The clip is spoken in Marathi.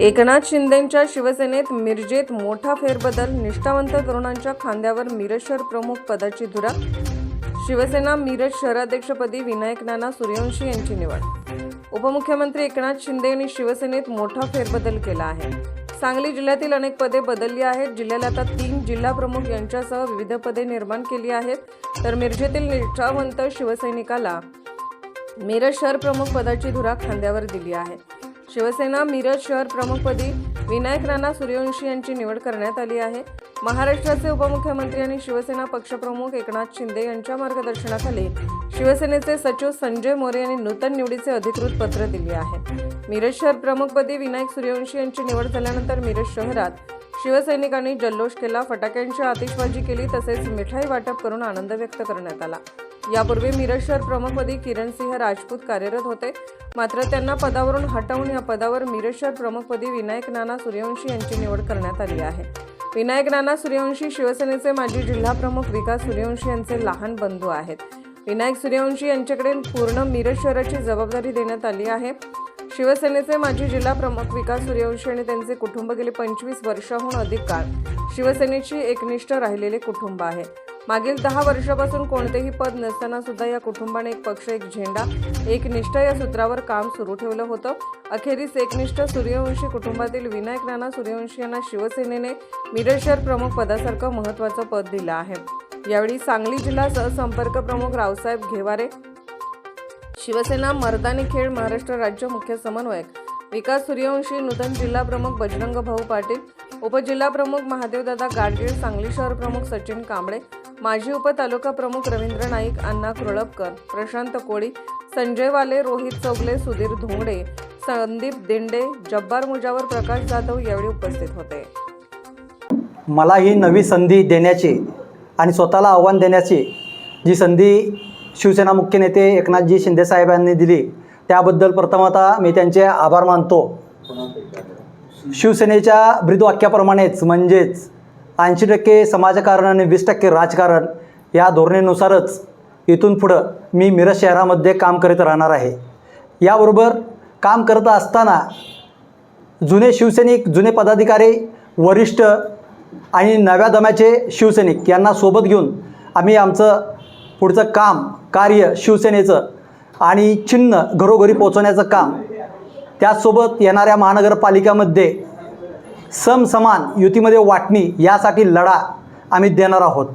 एकनाथ शिंदेंच्या शिवसेनेत मिरजेत मोठा फेरबदल निष्ठावंत तरुणांच्या खांद्यावर मिरज शहर प्रमुख पदाची धुरा शिवसेना मिरज शहराध्यक्षपदी विनायक नाना सूर्यवंशी यांची निवड. उपमुख्यमंत्री एकनाथ शिंदे यांनी शिवसेनेत मोठा फेरबदल केला आहे. सांगली जिल्ह्यातील अनेक पदे बदलली आहेत. जिल्ह्याला आता तीन जिल्हा प्रमुख यांच्यासह विविध पदे निर्माण केली आहेत. तर मिरजेतील निष्ठावंत शिवसैनिकाला मिरज शहर प्रमुख पदाची धुरा खांद्यावर दिली आहे. शिवसेना मिरज शहर प्रमुखपदी विनायक राणा सूर्यवंशी यांची निवड करण्यात आली आहे. महाराष्ट्राचे उपमुख्यमंत्री आणि शिवसेना पक्षप्रमुख एकनाथ शिंदे यांच्या मार्गदर्शनाखाली शिवसेनेचे सचिव संजय मोरे यांनी नूतन निवडीचे अधिकृत पत्र दिले आहे. मिरज शहर प्रमुखपदी विनायक सूर्यवंशी यांची निवड झाल्यानंतर मिरज शहरात शिवसैनिकांनी जल्लोष केला फटाक्यांची आतिषबाजी केली तसेच मिठाई वाटप करून आनंद व्यक्त करण्यात आला. यापूर्वी मिरज शहर प्रमुखपदी किरणसिंह राजपूत कार्यरत होते. मात्र त्यांना पदावरून हटवून या पदावर मिरज शहर प्रमुखपदी विनायक नाना सूर्यवंशी यांची निवड करण्यात आली आहे. विनायक नाना सूर्यवंशी शिवसेनेचे माजी जिल्हा प्रमुख विकास सूर्यवंशी यांचे लहान बंधू आहेत. विनायक सूर्यवंशी यांच्याकडे पूर्ण मिरज शहराची जबाबदारी देण्यात आली आहे. शिवसेनेचे माजी जिल्हा प्रमुख विकास सूर्यवंशी आणि त्यांचे कुटुंब गेले पंचवीस वर्षाहून अधिक काळ. शिवसेनेची एकनिष्ठ राहिलेले कुटुंब आहे. मागील दहा वर्षापासून कोणतेही पद नसताना सुद्धा या कुटुंबाने एक पक्ष एक झेंडा एक निष्ठा या सूत्रावर काम सुरू ठेवलं होतं. अखेरीस एकनिष्ठ सूर्यवंशी कुटुंबातील विनायक नाना सूर्यवंशी यांना शिवसेनेने मिरज शहर प्रमुख पदासारखं महत्त्वाचं पद दिलं आहे. यावेळी सांगली जिल्हा सहसंपर्क प्रमुख रावसाहेब घेवारे शिवसेना मर्दानी खेळ महाराष्ट्र राज्य मुख्य समन्वयक. विकास सूर्यवंशी नूतन जिल्हा प्रमुख बजरंग भाऊ पाटील उपजिल्हा प्रमुख महादेवदादा गाडगीळ सांगली शहर प्रमुख सचिन कांबळे माजी उपतालुका प्रमुख रवींद्र नाईक अण्णा कुरळपकर प्रशांत कोळी संजय वाले रोहित चौगले सुधीर धोंगडे संदीप दिंडे जब्बार मुजावर प्रकाश जाधव यावेळी उपस्थित होते. मला ही नवी संधी देण्याची आणि स्वतःला आव्हान देण्याची जी संधी शिवसेना मुख्य नेते एकनाथजी शिंदेसाहेबांनी दिली. त्याबद्दल प्रथमतः मी त्यांचे आभार मानतो. शिवसेनेच्या ब्रीदवाक्याप्रमाणेच म्हणजेच ऐंशी टक्के समाजकारण आणि वीस टक्के राजकारण या धोरणेनुसारच इथून पुढं मी मिरज शहरामध्ये काम करीत राहणार आहे. याबरोबर काम करत असताना जुने शिवसैनिक जुने पदाधिकारी वरिष्ठ आणि नव्या दम्याचे शिवसैनिक यांना सोबत घेऊन आम्ही आमचं पुढचं काम कार्य शिवसेनेचं आणि चिन्ह घरोघरी पोचवण्याचं काम. त्याचसोबत येणाऱ्या महानगरपालिकामध्ये समसमान युतीमध्ये वाटणी यासाठी लढा आम्ही देणार आहोत.